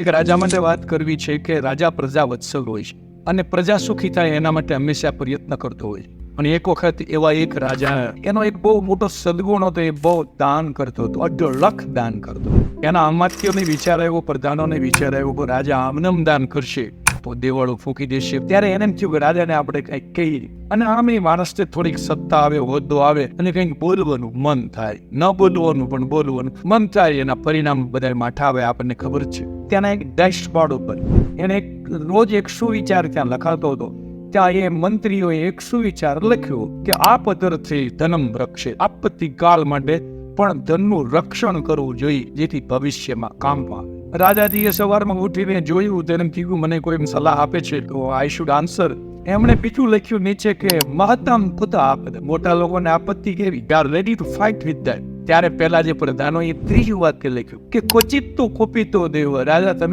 એક રાજા માટે વાત કરવી છે કે રાજા પ્રજા વત્સલ હોય છે અને પ્રજા સુખી થાય એના માટે હંમેશા પ્રયત્ન કરતો હોય છે. અને એક વખત એવા એક રાજા એનો એક બહુ મોટો સદગુણ હતો, એ બહુ દાન કરતો હતો અઢળક દાન કરતો એના અમાત્યોને વિચાર આવ્યો, પ્રધાનોને વિચાર આવ્યો રાજા, આમનમ દાન કરશે. દેવાળો ફૂંકી દેશે. ત્યારે એને થયું કે રાજાને આપણે કંઈક કહીએ અને આમ માણસને થોડીક સત્તા આવે, હોદ્દો આવે અને કંઈક બોલવાનું મન થાય. ન બોલવાનું, પણ બોલવાનું મન થાય. એના પરિણામ બધા માઠા આવે, આપણને ખબર છે. ત્યાંના એક ડેશબોર્ડ ઉપર એને રોજ એક સુવિચાર ત્યાં લખાતો હતો. ત્યાં એ મંત્રીઓએ એક સુવિચાર લખ્યો કે આ પદરથી ધનમ રક્ષે. આપત્તિ કાળ માટે પણ ધનનું રક્ષણ કરવું જોઈએ, જેથી ભવિષ્યમાં કામમાં આવે. રાજાજીએ સવારમાં ઉઠીને જોયું તેને કીધું, મને કોઈ સલાહ આપે છે તો આઈ શુડ આન્સર એમણે પીછું લખ્યું નીચે કે, મહત્તમ પુતા આપત મોટા લોકોને આપત્તિ કેવી? They ready to fight with that ત્યારે પહેલા જે પ્રધાનો એ ત્રીજી વાત કે લખ્યું કે, ક્વચિત તો કોપિતો દેવ, રાજા તમે